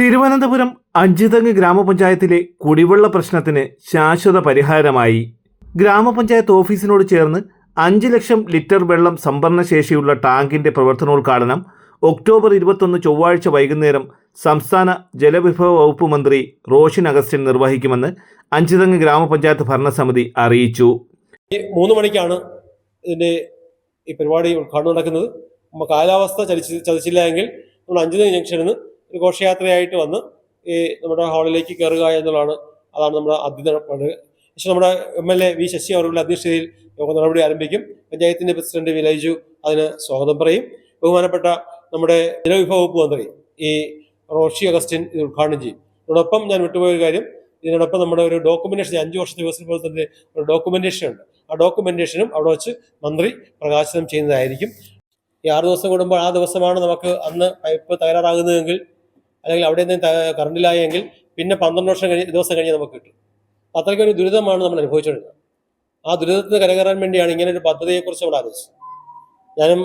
തിരുവനന്തപുരം അഞ്ചുതങ്ങ് ഗ്രാമപഞ്ചായത്തിലെ കുടിവെള്ള പ്രശ്നത്തിന് ശാശ്വത പരിഹാരമായി. ഗ്രാമപഞ്ചായത്ത് ഓഫീസിനോട് ചേർന്ന് അഞ്ച് ലക്ഷം ലിറ്റർ വെള്ളം സംഭരണ ശേഷിയുള്ള ടാങ്കിന്റെ പ്രവർത്തനോദ്ഘാടനം ഒക്ടോബർ ഇരുപത്തൊന്ന് ചൊവ്വാഴ്ച വൈകുന്നേരം സംസ്ഥാന ജലവിഭവ വകുപ്പ് മന്ത്രി റോഷൻ അഗസ്റ്റിൻ നിർവഹിക്കുമെന്ന് അഞ്ചുതങ്ങ് ഗ്രാമപഞ്ചായത്ത് ഭരണസമിതി അറിയിച്ചു. മൂന്ന് മണിക്കാണ് ഇതിന്റെ ഈ പരിപാടി ഉദ്ഘാടനം നടക്കുന്നത്. കാലാവസ്ഥ ചതിച്ചില്ല എങ്കിൽ നമ്മൾ ജംഗ്ഷനിൽ നിന്ന് ഒരു ഘോഷയാത്രയായിട്ട് വന്ന് ഈ നമ്മുടെ ഹാളിലേക്ക് കയറുക എന്നുള്ളതാണ് അതാണ് നമ്മുടെ ആദ്യ നടപ്പാട് പക്ഷേ നമ്മുടെ M L A V Sasi അവരുടെ അധ്യക്ഷതയിൽ യോഗ നടപടി ആരംഭിക്കും. പഞ്ചായത്തിന്റെ പ്രസിഡന്റ് വിലൈജു അതിന് സ്വാഗതം പറയും. ബഹുമാനപ്പെട്ട നമ്മുടെ ജലവിഭവ വകുപ്പ് മന്ത്രി ഈ റോഷി അഗസ്റ്റിൻ ഇത് ഉദ്ഘാടനം ചെയ്യും. അതോടൊപ്പം ഞാൻ വിട്ടുപോയ ഒരു കാര്യം ഇതിനോടൊപ്പം നമ്മുടെ ഒരു ഡോക്യുമെന്റേഷൻ അഞ്ച് വർഷത്തെ വികസന തന്നെ ഒരു ഡോക്യുമെന്റേഷൻ ഉണ്ട്. ആ ഡോക്യുമെന്റേഷനും അവിടെ വെച്ച് മന്ത്രി പ്രകാശനം ചെയ്യുന്നതായിരിക്കും. ഈ ആറ് ദിവസം കൂടുമ്പോൾ ആ ദിവസമാണ് നമുക്ക് അന്ന് പൈപ്പ് തകരാറാകുന്നതെങ്കിൽ അല്ലെങ്കിൽ അവിടെ നിന്ന് കറണ്ടിലായെങ്കിൽ പിന്നെ പന്ത്രണ്ട് വർഷം കഴിഞ്ഞ് ദിവസം കഴിഞ്ഞ് നമുക്ക് കിട്ടും. അത്രയ്ക്ക് ഒരു ദുരിതമാണ് നമ്മൾ അനുഭവിച്ചുകൊണ്ടിരുന്നത് ആ ദുരിതത്തിന് കരകയറാൻ വേണ്ടിയാണ് ഇങ്ങനെ ഒരു പദ്ധതിയെക്കുറിച്ച് നമ്മൾ ആലോചിച്ചത്. ഞാനും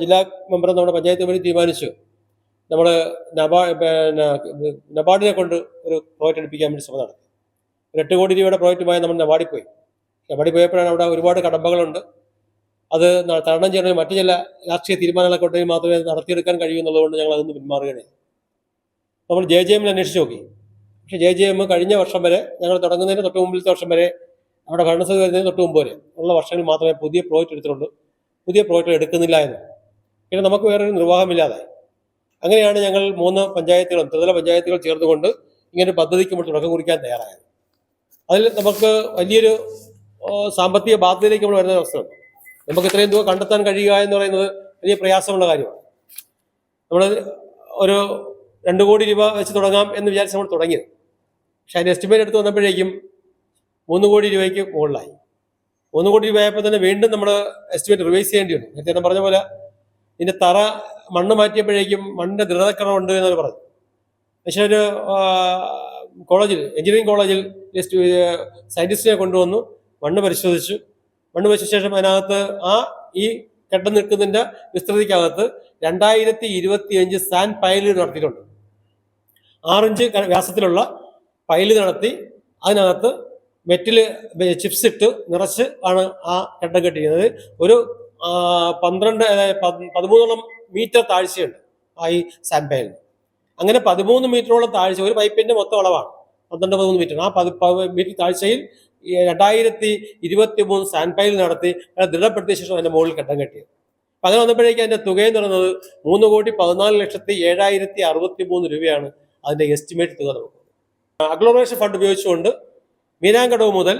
ജില്ലാ മെമ്പറും നമ്മുടെ പഞ്ചായത്ത് കമ്മിറ്റി തീരുമാനിച്ചു. നമ്മൾ നബാ പിന്നെ നബാർഡിനെ കൊണ്ട് ഒരു പ്രോജക്റ്റ് എടുപ്പിക്കാൻ വേണ്ടി ശ്രമം നടത്തി. ഒരു എട്ട് കോടി രൂപയുടെ പ്രോജക്റ്റുമായി നമ്മൾ നബാർഡിൽ പോയി. നബാർഡിൽ പോയപ്പോഴാണ് അവിടെ ഒരുപാട് കടമ്പകളുണ്ട്. അത് തരണം ചെയ്യണമെങ്കിൽ മറ്റു ചില രാഷ്ട്രീയ തീരുമാനങ്ങളെ ഉണ്ടെങ്കിൽ മാത്രമേ നടത്തിയെടുക്കാൻ കഴിയൂ എന്നുള്ളതുകൊണ്ട് ഞങ്ങൾ അതിന് പിന്മാറുകയാണ് നമ്മൾ ജെ ജെ എമ്മിൽ അന്വേഷിച്ച് നോക്കി. പക്ഷേ ജെ ജെ എം കഴിഞ്ഞ വർഷം വരെ ഞങ്ങൾ തുടങ്ങുന്നതിന് തൊട്ട് മുമ്പിലത്തെ വർഷം വരെ അവിടെ ഭരണസമിതി വരുന്നതിന് തൊട്ട് മുമ്പ് വരെ ഉള്ള വർഷങ്ങളിൽ മാത്രമേ പുതിയ പ്രോജക്റ്റ് എടുത്തിട്ടുള്ളൂ. പുതിയ പ്രോജക്റ്റ് എടുക്കുന്നില്ല എന്ന്. പിന്നെ നമുക്ക് വേറൊരു നിർവാഹമില്ലാതെ അങ്ങനെയാണ് ഞങ്ങൾ മൂന്ന് പഞ്ചായത്തുകളും ത്രിതല പഞ്ചായത്തുകൾ ചേർന്നുകൊണ്ട് ഇങ്ങനെ പദ്ധതിക്ക് നമ്മൾ തുടക്കം കുറിക്കാൻ തയ്യാറായത്. അതിൽ നമുക്ക് വലിയൊരു സാമ്പത്തിക ബാധ്യതയിലേക്ക് നമ്മൾ വരുന്ന അവസ്ഥയുണ്ട് നമുക്ക് ഇത്രയും തുക കണ്ടെത്താൻ കഴിയുക എന്ന് പറയുന്നത് വലിയ പ്രയാസമുള്ള കാര്യമാണ്. നമ്മൾ ഒരു രണ്ട് കോടി രൂപ വെച്ച് തുടങ്ങാം എന്ന് വിചാരിച്ച് നമ്മൾ തുടങ്ങിയത്. പക്ഷെ അതിന് എസ്റ്റിമേറ്റ് എടുത്ത് വന്നപ്പോഴേക്കും മൂന്ന് കോടി രൂപയ്ക്ക് മുകളിലായി. മൂന്ന് കോടി രൂപ ആയപ്പോൾ തന്നെ വീണ്ടും നമ്മൾ എസ്റ്റിമേറ്റ് റിവൈസ് ചെയ്യേണ്ടി വന്നു. നേരത്തെ പറഞ്ഞ പോലെ ഇതിന്റെ തറ മണ്ണ് മാറ്റിയപ്പോഴേക്കും മണ്ണിന്റെ ദൃഢതക്കണമുണ്ട് എന്നവർ പറഞ്ഞു പക്ഷെ ഒരു കോളേജിൽ എഞ്ചിനീയറിംഗ് കോളേജിൽ സയന്റിസ്റ്റിനെ കൊണ്ടുവന്നു. മണ്ണ് പരിശോധിച്ചു. മണ്ണ് പരിശോധിച്ച ശേഷം അതിനകത്ത് ആ ഈ കെട്ടം നിൽക്കുന്നതിന്റെ വിസ്തൃതിക്കകത്ത് രണ്ടായിരത്തി ഇരുപത്തിയഞ്ച് സാൻ പയലിൽ നടത്തിയിട്ടുണ്ട്. ആറിഞ്ച് വ്യാസത്തിലുള്ള പൈൽ നടത്തി അതിനകത്ത് മെറ്റിൽ ചിപ്സ് ഇട്ട് നിറച്ച് ആണ് ആ കെട്ടം കെട്ടിയിരുന്നത് ഒരു പന്ത്രണ്ട് പതിമൂന്നോളം മീറ്റർ താഴ്ചയുണ്ട് ആ ഈ സാമ്പയിൽ അങ്ങനെ പതിമൂന്ന് മീറ്ററോളം താഴ്ച ഒരു പൈപ്പിന്റെ മൊത്തം അളവാണ്. പന്ത്രണ്ട് പതിമൂന്ന് മീറ്റർ. ആ പതി മീറ്റർ താഴ്ചയിൽ രണ്ടായിരത്തി ഇരുപത്തി മൂന്ന് സാൻപൈൽ നടത്തി ദൃഢപ്പെടുത്തിയ ശേഷം അതിന്റെ മുകളിൽ കെട്ടം കെട്ടിയത്. അങ്ങനെ വന്നപ്പോഴേക്കും അതിന്റെ തുകയെന്ന് പറയുന്നത് മൂന്ന് കോടി പതിനാല് ലക്ഷത്തി ഏഴായിരത്തി അറുപത്തി മൂന്ന് രൂപയാണ്. അതിന്റെ എസ്റ്റിമേറ്റ് തുക നമുക്ക് അഗ്ലോമറേഷൻ ഫണ്ട് ഉപയോഗിച്ചുകൊണ്ട് മീനാങ്കടവ് മുതൽ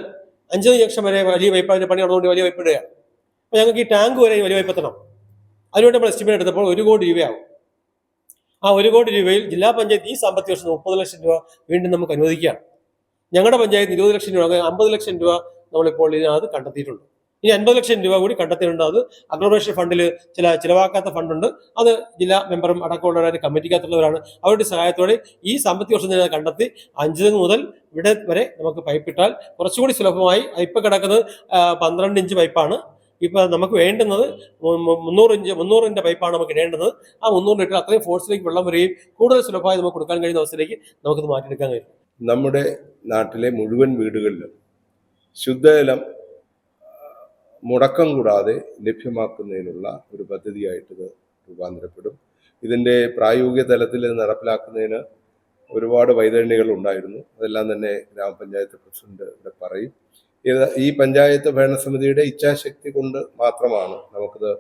അഞ്ച് ലക്ഷം വരെ വലിയ വൈപ്പ് അതിന്റെ പണി നടന്നുകൊണ്ട് വലിയ പൈപ്പ് ഇടുകയാണ്. അപ്പോൾ ഞങ്ങൾക്ക് ഈ ടാങ്ക് വരെ വലിയ പൈപ്പ് എത്തണം. അതിനുവേണ്ടി നമ്മൾ എസ്റ്റിമേറ്റ് എടുത്തപ്പോൾ ഒരു കോടി രൂപയാവും. ആ ഒരു കോടി രൂപയിൽ ജില്ലാ പഞ്ചായത്ത് ഈ സാമ്പത്തിക വർഷം മുപ്പത് ലക്ഷം രൂപ വീണ്ടും നമുക്ക് അനുവദിക്കുകയാണ്. ഞങ്ങളുടെ പഞ്ചായത്ത് ഇരുപത് ലക്ഷം രൂപ അമ്പത് ലക്ഷം രൂപ നമ്മളിപ്പോൾ ഇതിനകത്ത് കണ്ടെത്തിയിട്ടുണ്ട്. ഇനി അൻപത് ലക്ഷം രൂപ കൂടി കണ്ടെത്തിയിട്ടുണ്ട്. അത് ഫണ്ടിൽ ചില ചിലവാക്കാത്ത ഫണ്ടുണ്ട് അത് ജില്ലാ മെമ്പറും അടക്കമുള്ളവരായ കമ്മിറ്റിക്കകത്തുള്ളവരാണ്. അവരുടെ സഹായത്തോടെ ഈ സാമ്പത്തിക വർഷം തന്നെ കണ്ടെത്തി അഞ്ച് മുതൽ ഇവിടെ വരെ നമുക്ക് പൈപ്പ് ഇട്ടാൽ കുറച്ചുകൂടി സുലഭമായി ഇപ്പം കിടക്കുന്നത് പന്ത്രണ്ട് ഇഞ്ച് പൈപ്പാണ് ഇപ്പൊ നമുക്ക് വേണ്ടുന്നത് മുന്നൂറ് ഇഞ്ച് മുന്നൂറിന്റെ പൈപ്പാണ് നമുക്ക് വേണ്ടുന്നത്. ആ മുന്നൂറ് ലിറ്റർ അത്രയും ഫോഴ്സിലേക്ക് വെള്ളം വരികയും കൂടുതൽ സുലഭമായി നമുക്ക് കൊടുക്കാൻ കഴിയുന്ന അവസ്ഥയിലേക്ക് നമുക്കിത് മാറ്റിയെടുക്കാൻ കഴിയും. നമ്മുടെ നാട്ടിലെ മുഴുവൻ വീടുകളിലും ശുദ്ധജലം മുടക്കം കൂടാതെ ലഭ്യമാക്കുന്നതിനുള്ള ഒരു പദ്ധതിയായിട്ട് ഇത് രൂപാന്തരപ്പെടും. ഇതിന്റെ പ്രായോഗിക തലത്തിൽ നടപ്പിലാക്കുന്നതിന് ഒരുപാട് വൈതരണികൾ ഉണ്ടായിരുന്നു. അതെല്ലാം തന്നെ ഗ്രാമപഞ്ചായത്ത് പ്രസിഡന്റ് ഇവിടെ പറയും. ഇത് ഈ പഞ്ചായത്ത് ഭരണസമിതിയുടെ ഇച്ഛാശക്തി കൊണ്ട് മാത്രമാണ് നമുക്കിത്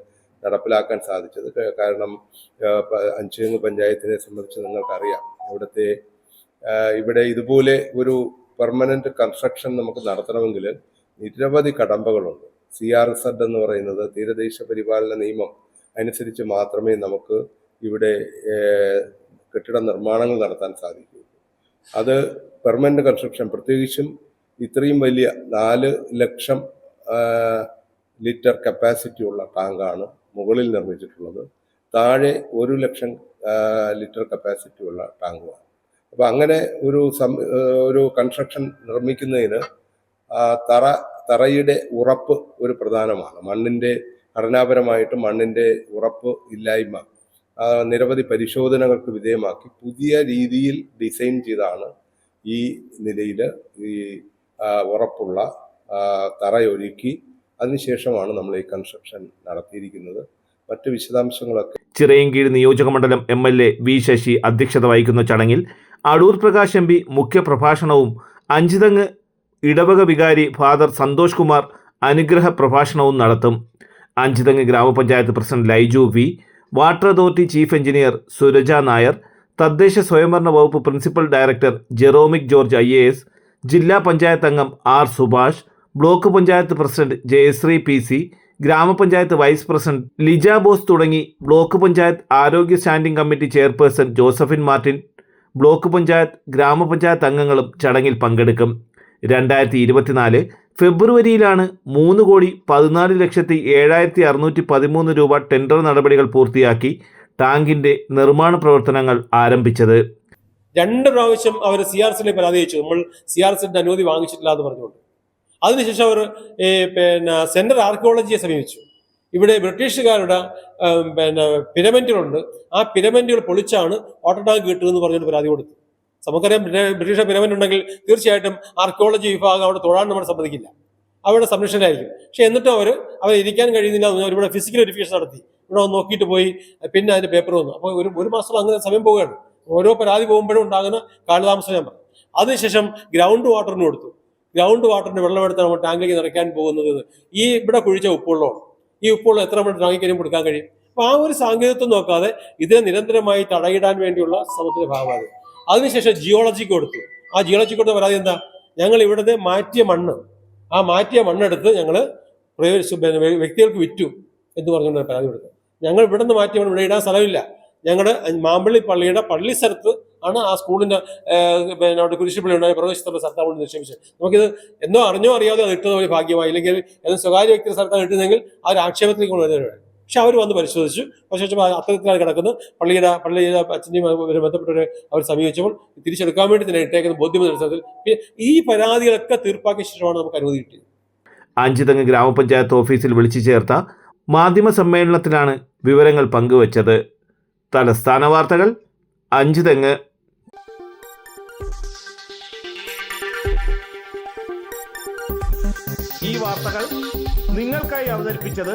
നടപ്പിലാക്കാൻ സാധിച്ചത്. കാരണം അഞ്ചുങ്ങ് പഞ്ചായത്തിനെ സംബന്ധിച്ച് നിങ്ങൾക്കറിയാം. ഇവിടുത്തെ ഇവിടെ ഇതുപോലെ ഒരു പെർമനന്റ് കൺസ്ട്രക്ഷൻ നമുക്ക് നടത്തണമെങ്കിൽ നിരവധി കടമ്പകളുണ്ട്. സി ആർ എസ് എഡ് എന്ന് പറയുന്നത് തീരദേശ പരിപാലന നിയമം അനുസരിച്ച് മാത്രമേ നമുക്ക് ഇവിടെ കെട്ടിട നിർമ്മാണങ്ങൾ നടത്താൻ സാധിക്കൂ. അത് പെർമനന്റ് കൺസ്ട്രക്ഷൻ. പ്രത്യേകിച്ചും ഇത്രയും വലിയ നാല് ലക്ഷം ലിറ്റർ കപ്പാസിറ്റി ഉള്ള ടാങ്കാണ് മുകളിൽ നിർമ്മിച്ചിട്ടുള്ളത്. താഴെ ഒരു ലക്ഷം ലിറ്റർ കപ്പാസിറ്റി ഉള്ള ടാങ്കുമാണ്. അപ്പോൾ അങ്ങനെ ഒരു ഒരു കൺസ്ട്രക്ഷൻ നിർമ്മിക്കുന്നതിന് തറ തറയുടെ ഉറപ്പ് ഒരു പ്രധാനമാണ്. മണ്ണിന്റെ ഘടനാപരമായിട്ട് മണ്ണിന്റെ ഉറപ്പ് ഇല്ലായ്മ നിരവധി പരിശോധനകൾക്ക് വിധേയമാക്കി പുതിയ രീതിയിൽ ഡിസൈൻ ചെയ്താണ് ഈ നിലയിൽ ഈ ഉറപ്പുള്ള തറയൊരുക്കി അതിനുശേഷമാണ് നമ്മൾ ഈ കൺസ്ട്രക്ഷൻ നടത്തിയിരിക്കുന്നത്. മറ്റ് വിശദാംശങ്ങളൊക്കെ ചിറയൻകീഴ് നിയോജകമണ്ഡലം M L A V Sasi അധ്യക്ഷത വഹിക്കുന്ന ചടങ്ങിൽ അടൂർ പ്രകാശ് എം പി മുഖ്യപ്രഭാഷണവും അഞ്ചുതങ്ങ് ഇടവക വികാരി ഫാദർ സന്തോഷ് കുമാർ അനുഗ്രഹ പ്രഭാഷണവും നടത്തും. അഞ്ചുതങ്ങ് ഗ്രാമപഞ്ചായത്ത് president Laiju V. Water authority chief engineer Suraja Nair തദ്ദേശ സ്വയംഭരണ വകുപ്പ് principal director Jeromic George I. A. S ജില്ലാ പഞ്ചായത്ത് അംഗം R. Subhash block panchayat president Jayasree P. C ഗ്രാമപഞ്ചായത്ത് വൈസ് പ്രസിഡന്റ് ലിജ ബോസ് തുടങ്ങി ബ്ലോക്ക് പഞ്ചായത്ത് ആരോഗ്യ standing committee chairperson Josephine Martin block panchayat ഗ്രാമപഞ്ചായത്ത് അംഗങ്ങളും ചടങ്ങിൽ പങ്കെടുക്കും. രണ്ടായിരത്തി ഇരുപത്തിനാല് ഫെബ്രുവരിയിലാണ് മൂന്ന് കോടി പതിനാല് ലക്ഷത്തി ഏഴായിരത്തി അറുന്നൂറ്റി പതിമൂന്ന് രൂപ ടെൻഡർ നടപടികൾ പൂർത്തിയാക്കി ടാങ്കിന്റെ നിർമ്മാണ പ്രവർത്തനങ്ങൾ ആരംഭിച്ചത്. രണ്ട് പ്രാവശ്യം അവർ സി ആർ സിയിലെ പരാതി നമ്മൾ സി ആർ സിന്റെ അനുമതി വാങ്ങിച്ചിട്ടില്ല എന്ന് പറഞ്ഞുകൊണ്ട്. അതിനുശേഷം അവർ പിന്നെ സെൻട്രൽ ആർക്കിയോളജിയെ സമീപിച്ചു. ഇവിടെ ബ്രിട്ടീഷുകാരുടെ പിന്നെ പിരമിഡുകളുണ്ട്. ആ പിരമിഡുകൾ പൊളിച്ചാണ് വാട്ടർ ടാങ്ക് കിട്ടുമെന്ന് പറഞ്ഞുകൊണ്ട് പരാതി കൊടുത്തു നമുക്കറിയാം ബ്രിട്ട- ബ്രിട്ടീഷ് പിരമിഡ് ഉണ്ടെങ്കിൽ തീർച്ചയായിട്ടും ആർക്കിയോളജി വിഭാഗം അവിടെ തൊഴാൻ നമ്മൾ സമ്മതിക്കില്ല. അവരുടെ സംരക്ഷണമായിരിക്കും പക്ഷെ എന്നിട്ടും അവർ അവർ ഇരിക്കാൻ കഴിയുന്നില്ല ഇവിടെ ഫിസിക്കൽ വെരിഫിക്കേഷൻ നടത്തി. ഇവിടെ നോക്കിയിട്ട് പോയി പിന്നെ അതിന്റെ പേപ്പർ വന്നു. അപ്പോൾ ഒരു ഒരു മാസം അങ്ങനെ സമയം പോവുകയാണ്. ഓരോ പരാതി പോകുമ്പോഴും ഉണ്ടാകുന്ന കാലതാമസം ഞാൻ പറഞ്ഞു. അതിനുശേഷം ഗ്രൗണ്ട് വാട്ടറിന് കൊടുത്തു. ഗ്രൗണ്ട് വാട്ടറിന് വെള്ളമെടുത്ത് നമ്മൾ ടാങ്കിലേക്ക് നിറയ്ക്കാൻ പോകുന്നത് ഈ ഇവിടെ കുഴിച്ച ഉപ്പുള്ളതാണ് ഈ ഉപ്പുള്ള എത്ര മണി ടാങ്കിൽ കഴിയും കൊടുക്കാൻ കഴിയും. അപ്പോൾ ആ ഒരു സാങ്കേതികത്വം നോക്കാതെ ഇതിനെ നിരന്തരമായി തടയിടാൻ വേണ്ടിയുള്ള ശ്രമത്തിന്റെ ഭാഗമാണ് അതിനുശേഷം ജിയോളജി കൊടുത്തു. ആ ജിയോളജി കൊടുത്ത പരാതി എന്താ? ഞങ്ങൾ ഇവിടുന്ന് മാറ്റിയ മണ്ണ്. ആ മാറ്റിയ മണ്ണെടുത്ത് ഞങ്ങൾ വ്യക്തികൾക്ക് വിറ്റു എന്ന് പറഞ്ഞുകൊണ്ട് പരാതി കൊടുത്തു. ഞങ്ങൾ ഇവിടുന്ന് മാറ്റിയ മണ്ണ് ഇവിടെ ഇടാൻ സ്ഥലമില്ല. ഞങ്ങളുടെ മാമ്പള്ളി പള്ളിയുടെ പള്ളി സ്ഥലത്ത് ആണ് ആ സ്കൂളിന്റെ പിന്നെ അവിടെ കുരിശുപള്ളി ഉണ്ടായ പ്രവേശിച്ചുള്ള സ്ഥലത്താണ് അവിടെ നിക്ഷേപിച്ചത് നമുക്കിത് എന്തോ അറിഞ്ഞോ അറിയാതെ അത് ഇട്ടത് ഭാഗ്യമായി. അല്ലെങ്കിൽ ഏതെങ്കിലും സ്വകാര്യ വ്യക്തിയുടെ സ്ഥലത്താണ് ഇട്ടുന്നതെങ്കിൽ ആ ഒരു ആക്ഷേപത്തിലേക്ക് കൊണ്ടുവരുന്നവരാണ് പക്ഷെ അവർ വന്ന് പരിശോധിച്ചു. പരിശോധിച്ചപ്പോൾ അത്തരത്തിലാണ് കിടക്കുന്നത് പള്ളിയുടെ പള്ളിയുടെ അച്ഛനെയും ബന്ധപ്പെട്ടവരെ അവർ സമീപിച്ചപ്പോൾ തിരിച്ചെടുക്കാൻ വേണ്ടി തന്നെ ഇട്ടേക്കുന്ന ബോധ്യം നടത്തി ഈ പരാതികളൊക്കെ തീർപ്പാക്കിയ ശേഷമാണ് നമുക്ക് അനുമതി കിട്ടിയത്. അഞ്ചുതങ്ങ് ഗ്രാമപഞ്ചായത്ത് ഓഫീസിൽ വിളിച്ചു ചേർത്ത മാധ്യമ സമ്മേളനത്തിലാണ് വിവരങ്ങൾ പങ്കുവച്ചത്. തലസ്ഥാന വാർത്തകൾ അഞ്ചുതെങ്ങ്. ഈ വാർത്തകൾ നിങ്ങൾക്കായി അവതരിപ്പിച്ചത്